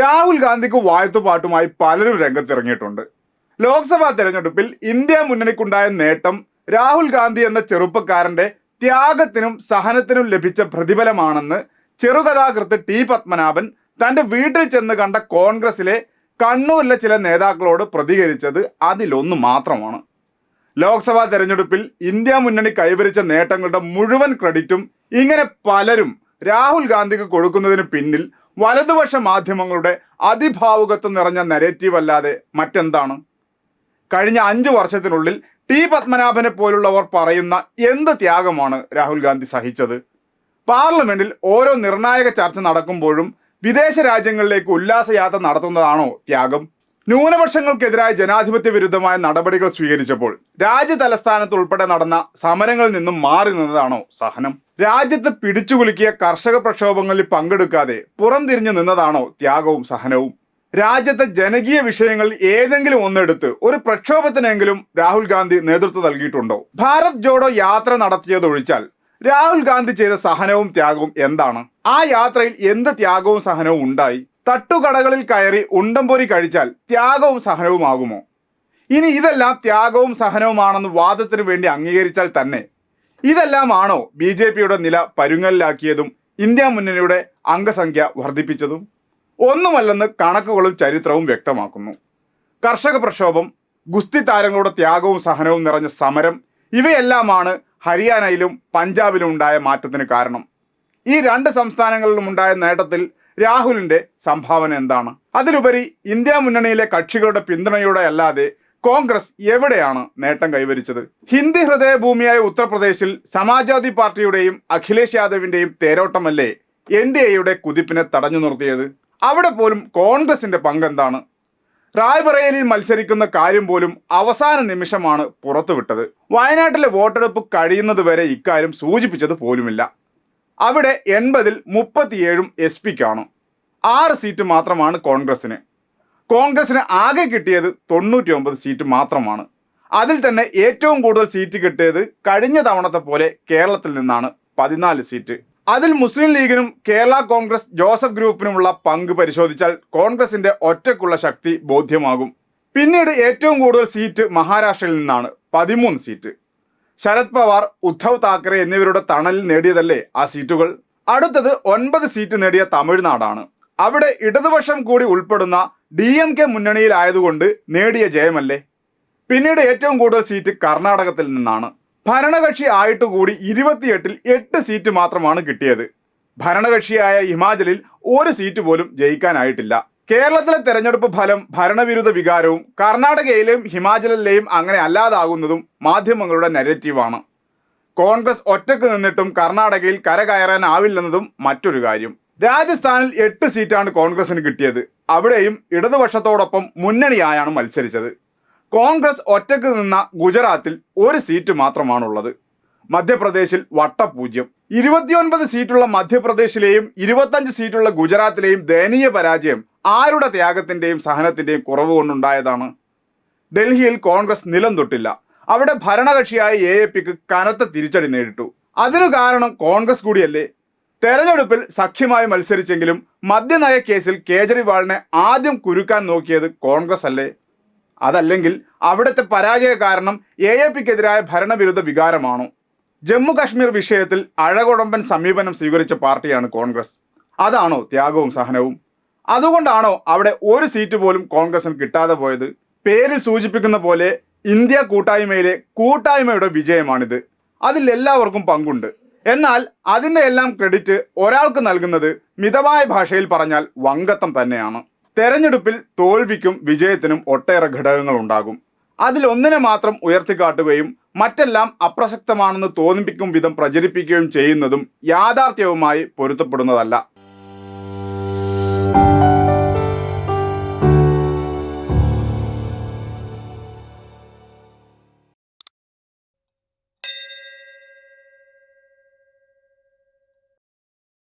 രാഹുൽ ഗാന്ധിക്ക് വാഴ്ത്തുപാട്ടുമായി പലരും രംഗത്തിറങ്ങിയിട്ടുണ്ട്. ലോക്സഭാ തെരഞ്ഞെടുപ്പിൽ ഇന്ത്യ മുന്നണിക്കുണ്ടായ നേട്ടം രാഹുൽ ഗാന്ധി എന്ന ചെറുപ്പക്കാരന്റെ ത്യാഗത്തിനും സഹനത്തിനും ലഭിച്ച പ്രതിഫലമാണെന്ന് ചെറുകഥാകൃത്ത് ടി പത്മനാഭൻ തന്റെ വീട്ടിൽ ചെന്ന് കണ്ട കോൺഗ്രസിലെ കണ്ണൂരിലെ ചില നേതാക്കളോട് പ്രതികരിച്ചത് അതിലൊന്ന് മാത്രമാണ്. ലോക്സഭാ തെരഞ്ഞെടുപ്പിൽ ഇന്ത്യ മുന്നണി കൈവരിച്ച നേട്ടങ്ങളുടെ മുഴുവൻ ക്രെഡിറ്റും ഇങ്ങനെ പലരും രാഹുൽ ഗാന്ധിക്ക് കൊടുക്കുന്നതിന് പിന്നിൽ വലതുപക്ഷ മാധ്യമങ്ങളുടെ അതിഭാവുകത്വം നിറഞ്ഞ നെരേറ്റീവ് അല്ലാതെ മറ്റെന്താണ്? കഴിഞ്ഞ അഞ്ചു വർഷത്തിനുള്ളിൽ ടി പത്മനാഭനെ പോലുള്ളവർ പറയുന്ന എന്ത് ത്യാഗമാണ് രാഹുൽ ഗാന്ധി സഹിച്ചത്? പാർലമെന്റിൽ ഓരോ നിർണായക ചർച്ച നടക്കുമ്പോഴും വിദേശ രാജ്യങ്ങളിലേക്ക് ഉല്ലാസയാത്ര നടത്തുന്നതാണോ ത്യാഗം? ന്യൂനപക്ഷങ്ങൾക്കെതിരായ ജനാധിപത്യ വിരുദ്ധമായ നടപടികൾ സ്വീകരിച്ചപ്പോൾ രാജ്യ തലസ്ഥാനത്ത് ഉൾപ്പെടെ നടന്ന സമരങ്ങളിൽ നിന്നും മാറി നിന്നതാണോ സഹനം? രാജ്യത്ത് പിടിച്ചുകുലുക്കിയ കർഷക പ്രക്ഷോഭങ്ങളിൽ പങ്കെടുക്കാതെ പുറംതിരിഞ്ഞു നിന്നതാണോ ത്യാഗവും സഹനവും? രാജ്യത്തെ ജനകീയ വിഷയങ്ങളിൽ ഏതെങ്കിലും ഒന്നെടുത്ത് ഒരു പ്രക്ഷോഭത്തിനെങ്കിലും രാഹുൽ ഗാന്ധി നേതൃത്വം നൽകിയിട്ടുണ്ടോ? ഭാരത് ജോഡോ യാത്ര നടത്തിയതൊഴിച്ചാൽ രാഹുൽ ഗാന്ധി ചെയ്ത സഹനവും ത്യാഗവും എന്താണ്? ആ യാത്രയിൽ എന്ത് ത്യാഗവും സഹനവും ഉണ്ടായി? തട്ടുകടകളിൽ കയറി ഉണ്ടംപൊരി കഴിച്ചാൽ ത്യാഗവും സഹനവുമാകുമോ? ഇനി ഇതെല്ലാം ത്യാഗവും സഹനവുമാണെന്ന് വാദത്തിന് വേണ്ടി അംഗീകരിച്ചാൽ തന്നെ. ഇതെല്ലാമാണോ ബി ജെ പിയുടെ നില പരുങ്ങലിലാക്കിയതും ഇന്ത്യ മുന്നണിയുടെ അംഗസംഖ്യ വർദ്ധിപ്പിച്ചതും? ഒന്നുമല്ലെന്ന് കണക്കുകളും ചരിത്രവും വ്യക്തമാക്കുന്നു. കർഷക പ്രക്ഷോഭം ഗുസ്തി താരങ്ങളുടെ ത്യാഗവും സഹനവും നിറഞ്ഞ സമരം ഇവയെല്ലാമാണ് ഹരിയാനയിലും പഞ്ചാബിലും ഉണ്ടായ മാറ്റത്തിന് കാരണം. ഈ രണ്ട് സംസ്ഥാനങ്ങളിലും ഉണ്ടായ നേട്ടത്തിൽ രാഹുലിന്റെ സംഭാവന എന്താണ്? അതിലുപരി ഇന്ത്യ മുന്നണിയിലെ കക്ഷികളുടെ പിന്തുണയോടെ അല്ലാതെ കോൺഗ്രസ് എവിടെയാണ് നേട്ടം കൈവരിച്ചത്? ഹിന്ദി ഹൃദയഭൂമിയായ ഉത്തർപ്രദേശിൽ സമാജ്വാദി പാർട്ടിയുടെയും അഖിലേഷ് യാദവിന്റെയും തേരോട്ടമല്ലേ എൻ ഡി എയുടെ കുതിപ്പിനെ തടഞ്ഞു നിർത്തിയത്? അവിടെ പോലും കോൺഗ്രസിന്റെ പങ്കെന്താണ് റായ്ബറേലിയിൽ മത്സരിക്കുന്ന കാര്യം പോലും അവസാന നിമിഷമാണ് പുറത്തുവിട്ടത്. വയനാട്ടിലെ വോട്ടെടുപ്പ് കഴിയുന്നത് വരെ ഇക്കാര്യം സൂചിപ്പിച്ചത് പോലുമില്ല. അവിടെ എൺപതിൽ മുപ്പത്തിയേഴും എസ് പിക്കാണ്. ആറ് സീറ്റ് മാത്രമാണ് കോൺഗ്രസിന് കോൺഗ്രസിന് ആകെ കിട്ടിയത് തൊണ്ണൂറ്റി ഒമ്പത് സീറ്റ് മാത്രമാണ്. അതിൽ തന്നെ ഏറ്റവും കൂടുതൽ സീറ്റ് കിട്ടിയത് കഴിഞ്ഞ തവണത്തെ പോലെ കേരളത്തിൽ നിന്നാണ് പതിനാല് സീറ്റ്. അതിൽ മുസ്ലിം ലീഗിനും കേരള കോൺഗ്രസ് ജോസഫ് ഗ്രൂപ്പിനുമുള്ള പങ്ക് പരിശോധിച്ചാൽ കോൺഗ്രസിന്റെ ഒറ്റക്കുള്ള ശക്തി ബോധ്യമാകും. പിന്നീട് ഏറ്റവും കൂടുതൽ സീറ്റ് മഹാരാഷ്ട്രയിൽ നിന്നാണ് പതിമൂന്ന് സീറ്റ്. ശരത് പവാർ ഉദ്ധവ് താക്കറെ എന്നിവരുടെ തണലിൽ നേടിയതല്ലേ ആ സീറ്റുകൾ? അടുത്തത് ഒൻപത് സീറ്റ് നേടിയ തമിഴ്നാടാണ്. അവിടെ ഇടതുപക്ഷം കൂടി ഉൾപ്പെടുന്ന ഡി എം കെ മുന്നണിയിലായതുകൊണ്ട് നേടിയ ജയമല്ലേ? പിന്നീട് ഏറ്റവും കൂടുതൽ സീറ്റ് കർണാടകത്തിൽ നിന്നാണ്. ഭരണകക്ഷി ആയിട്ട് ആയിട്ടുകൂടി ഇരുപത്തിയെട്ടിൽ എട്ട് സീറ്റ് മാത്രമാണ് കിട്ടിയത്. ഭരണകക്ഷിയായ ഹിമാചലിൽ ഒരു സീറ്റ് പോലും ജയിക്കാനായിട്ടില്ല. കേരളത്തിലെ തെരഞ്ഞെടുപ്പ് ഫലം ഭരണവിരുദ്ധ വികാരവും കർണാടകയിലെയും ഹിമാചലിലെയും അങ്ങനെ അല്ലാതാകുന്നതും മാധ്യമങ്ങളുടെ നെഗറ്റീവാണ്. കോൺഗ്രസ് ഒറ്റയ്ക്ക് നിന്നിട്ടും കർണാടകയിൽ കരകയറാനാവില്ലെന്നതും മറ്റൊരു കാര്യം. രാജസ്ഥാനിൽ എട്ട് സീറ്റാണ് കോൺഗ്രസിന് കിട്ടിയത്. അവിടെയും ഇടതുപക്ഷത്തോടൊപ്പം മുന്നണിയായാണ് മത്സരിച്ചത്. കോൺഗ്രസ് ഒറ്റയ്ക്ക് നിന്ന ഗുജറാത്തിൽ ഒരു സീറ്റ് മാത്രമാണുള്ളത്. മധ്യപ്രദേശിൽ വട്ടപൂജ്യം. ഇരുപത്തിയൊൻപത് സീറ്റുള്ള മധ്യപ്രദേശിലെയും ഇരുപത്തഞ്ച് സീറ്റുള്ള ഗുജറാത്തിലെയും ദയനീയ പരാജയം ആരുടെ ത്യാഗത്തിന്റെയും സഹനത്തിന്റെയും കുറവ് കൊണ്ടുണ്ടായതാണ്? ഡൽഹിയിൽ കോൺഗ്രസ് നിലം തൊട്ടില്ല. അവിടെ ഭരണകക്ഷിയായ എ എ പിക്ക് കനത്ത തിരിച്ചടി നേരിട്ടു. അതിനു കാരണം കോൺഗ്രസ് കൂടിയല്ലേ? തെരഞ്ഞെടുപ്പിൽ സഖ്യമായി മത്സരിച്ചെങ്കിലും മദ്യനയ കേസിൽ കേജ്രിവാളിനെ ആദ്യം കുരുക്കാൻ നോക്കിയത് കോൺഗ്രസ് അല്ലേ? അതല്ലെങ്കിൽ അവിടുത്തെ പരാജയ കാരണം എ എ പിക്കെതിരായ ഭരണവിരുദ്ധ വികാരമാണോ? ജമ്മു കാശ്മീർ വിഷയത്തിൽ അഴകുടമ്പൻ സമീപനം സ്വീകരിച്ച പാർട്ടിയാണ് കോൺഗ്രസ്. അതാണോ ത്യാഗവും സഹനവും? അതുകൊണ്ടാണോ അവിടെ ഒരു സീറ്റ് പോലും കോൺഗ്രസിന് കിട്ടാതെ പോയത്? പേരിൽ സൂചിപ്പിക്കുന്ന പോലെ ഇന്ത്യ കൂട്ടായ്മയിലെ കൂട്ടായ്മയുടെ വിജയമാണിത്. അതിൽ എല്ലാവർക്കും പങ്കുണ്ട്. എന്നാൽ അതിന്റെ എല്ലാം ക്രെഡിറ്റ് ഒരാൾക്ക് നൽകുന്നത് മിതമായ ഭാഷയിൽ പറഞ്ഞാൽ വങ്കത്തം തന്നെയാണ്. തെരഞ്ഞെടുപ്പിൽ തോൽവിക്കും വിജയത്തിനും ഒട്ടേറെ ഘടകങ്ങൾ ഉണ്ടാകും. അതിൽ ഒന്നിനെ മാത്രം ഉയർത്തിക്കാട്ടുകയും മറ്റെല്ലാം അപ്രസക്തമാണെന്ന് തോന്നിപ്പിക്കും വിധം പ്രചരിപ്പിക്കുകയും ചെയ്യുന്നതും യാഥാർത്ഥ്യവുമായി പൊരുത്തപ്പെടുന്നതല്ല.